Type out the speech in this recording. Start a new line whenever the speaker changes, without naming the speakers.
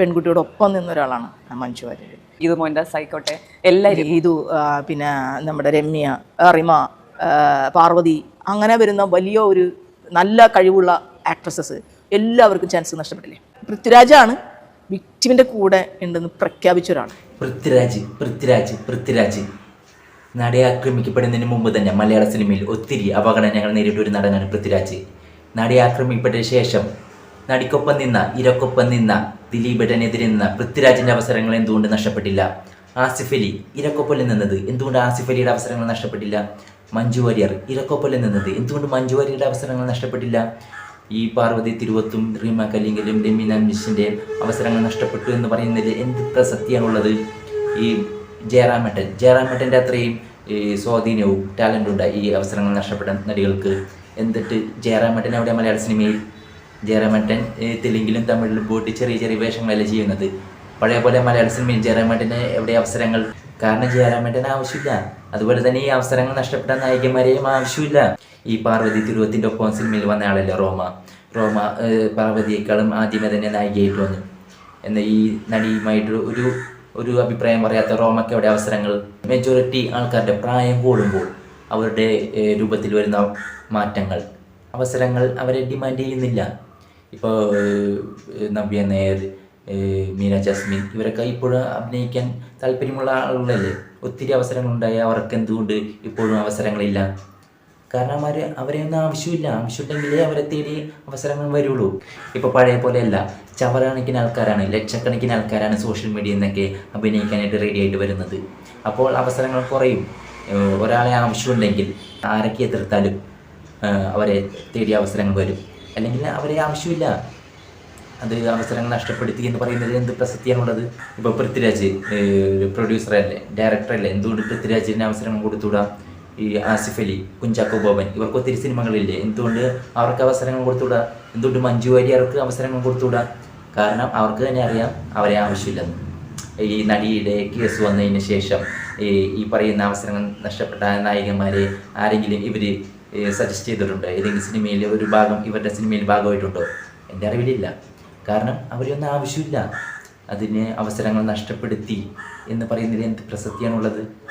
പെൺകുട്ടിയോടൊപ്പം നിന്ന ഒരാളാണ് മഞ്ജു വാര്യർ
ഇത് മോഹൻദാസ് സൈക്കോട്ടെ എല്ലാവരും
ഇതു പിന്നെ നമ്മുടെ രമ്യ റിമ പാർവതി അങ്ങനെ വരുന്ന വലിയ ഒരു നല്ല കഴിവുള്ള ആക്ട്രസസ് എല്ലാവർക്കും ചാൻസ് നഷ്ടപ്പെട്ടില്ലേ? പൃഥ്വിരാജാണ് വിക്ടിമിന്റെ കൂടെ ഉണ്ടെന്ന് പ്രഖ്യാപിച്ച ഒരാൾ
പൃഥ്വിരാജ് പൃഥ്വിരാജ് പൃഥ്വിരാജ്. നടിയെ ആക്രമിക്കപ്പെടുന്നതിന് മുമ്പ് തന്നെ മലയാള സിനിമയിൽ ഒത്തിരി അപകടങ്ങൾ നേരിട്ട ഒരു നടനാണ് പൃഥ്വിരാജ്. നടിയെ ആക്രമിക്കപ്പെട്ട ശേഷം നടിക്കൊപ്പം നിന്ന ഇരക്കൊപ്പം നിന്ന ദിലീപേട്ടനെതിരെ നിന്ന പൃഥ്വിരാജിന്റെ അവസരങ്ങൾ എന്തുകൊണ്ട് നഷ്ടപ്പെട്ടില്ല? ആസിഫ് അലി ഇരക്കൊപ്പലിൽ നിന്നത് എന്തുകൊണ്ട് ആസിഫ് അലിയുടെ അവസരങ്ങൾ നഷ്ടപ്പെട്ടില്ല? മഞ്ജു വാര്യർ ഇരക്കൊപ്പലിൽ നിന്നത് എന്തുകൊണ്ട് മഞ്ജു വാര്യരുടെ അവസരങ്ങൾ നഷ്ടപ്പെട്ടില്ല? ഈ പാർവതി തിരുവത്തും റീമ കലിംഗലും ഡെമിന മിഷിന്റെ അവസരങ്ങൾ നഷ്ടപ്പെട്ടു എന്ന് പറയുന്നതിൽ എന്ത് പ്രസക്തിയാണുള്ളത്? ഈ ജയറാമേട്ടൻ ജയറാമേട്ടന്റെ അത്രയും സ്വാധീനവും ടാലന്റും ഉണ്ട് ഈ അവസരങ്ങൾ നഷ്ടപ്പെട്ട നടികൾക്ക്. എന്നിട്ട് ജയറാമേട്ടൻ അവിടെ മലയാള സിനിമയിൽ ജയറാമേട്ടൻ തെലുങ്കിലും തമിഴിലും പോയിട്ട് ചെറിയ ചെറിയ വേഷങ്ങളല്ല ചെയ്യുന്നത്. പഴയ പോലെ മലയാള സിനിമയിൽ ജയറാമേട്ടന് എവിടെ അവസരങ്ങൾ? കാരണം ജയറാമേട്ടന് ആവശ്യമില്ല. അതുപോലെ തന്നെ ഈ അവസരങ്ങൾ നഷ്ടപ്പെട്ട നായികമാരെയും ആവശ്യമില്ല. ഈ പാർവതി തിരുവത്തിന്റെ ഒപ്പം സിനിമയിൽ വന്ന ആളല്ലേ റോമ? റോമ പാർവതിയേക്കാളും ആദ്യമേ തന്നെ നായികയായിട്ട് വന്നു. എന്ന ഈ നടിയുമായിട്ട് ഒരു ഒരു അഭിപ്രായം പറയാത്ത റോമയ്ക്ക് എവിടെ അവസരങ്ങൾ? മെജോറിറ്റി ആൾക്കാരുടെ പ്രായം കൂടുമ്പോൾ അവരുടെ രൂപത്തിൽ വരുന്ന മാറ്റങ്ങൾ. അവസരങ്ങൾ അവരെ ഡിമാൻഡ് ചെയ്യുന്നില്ല. ഇപ്പോൾ നവ്യ നായർ മീന ജാസ്മിൻ ഇവരൊക്കെ ഇപ്പോഴും അഭിനയിക്കാൻ താല്പര്യമുള്ള ആളുകളല്ലേ? ഒത്തിരി അവസരങ്ങളുണ്ടായി. അവർക്ക് എന്തുകൊണ്ട് ഇപ്പോഴും അവസരങ്ങളില്ല? കാരണം അവർ അവരെയൊന്നും ആവശ്യമില്ല. ആവശ്യമുണ്ടെങ്കിലേ അവരെ തേടി അവസരങ്ങൾ വരുള്ളൂ. ഇപ്പോൾ പഴയ പോലെയല്ല. ചവറക്കണക്കിന് ആൾക്കാരാണ് ലക്ഷക്കണക്കിന് ആൾക്കാരാണ് സോഷ്യൽ മീഡിയയിൽ നിന്നൊക്കെ അഭിനയിക്കാനായിട്ട് റെഡി ആയിട്ട് വരുന്നത്. അപ്പോൾ അവസരങ്ങൾ കുറയും. ഒരാളെ ആവശ്യമുണ്ടെങ്കിൽ ആരൊക്കെ എതിർത്താലും അവരെ തേടി അവസരങ്ങൾ വരും. അല്ലെങ്കിൽ അവരെ ആവശ്യമില്ല. അത് അവസരങ്ങൾ നഷ്ടപ്പെടുത്തി എന്ന് പറയുന്നതിൽ എന്ത് പ്രസക്തിയാണുള്ളത്? ഇപ്പോൾ പൃഥ്വിരാജ് പ്രൊഡ്യൂസറല്ലേ ഡയറക്ടറല്ലേ എന്തുകൊണ്ട് പൃഥ്വിരാജിന് അവസരങ്ങൾ കൊടുത്തുകൂടാ ഈ ആസിഫ് അലി കുഞ്ചാക്കോ ബോബൻ ഇവർക്ക് ഒത്തിരി സിനിമകളില്ലേ? എന്തുകൊണ്ട് അവർക്ക് അവസരങ്ങൾ കൊടുത്തുകൂടാ എന്തുകൊണ്ട് മഞ്ജു വാര്യർക്ക് അവസരങ്ങൾ കൊടുത്തുകൂടാ കാരണം അവർക്ക് തന്നെ അറിയാം അവരെ ആവശ്യമില്ലെന്ന് ഈ നടിയുടെ കേസ് വന്നതിന് ശേഷം ഈ പറയുന്ന അവസരങ്ങൾ നഷ്ടപ്പെട്ട നായികന്മാരെ ആരെങ്കിലും ഇവർ സജസ്റ്റ് ചെയ്തിട്ടുണ്ട്. ഏതെങ്കിലും സിനിമയിൽ ഒരു ഭാഗം ഇവരുടെ സിനിമയിൽ ഭാഗമായിട്ടുണ്ടോ? എന്റെ അറിവിലില്ല. കാരണം അവരൊന്നും ആവശ്യമില്ല. അതിന് അവസരങ്ങൾ നഷ്ടപ്പെടുത്തി എന്ന് പറയുന്നതിൽ എന്ത് പ്രസക്തിയാണുള്ളത്?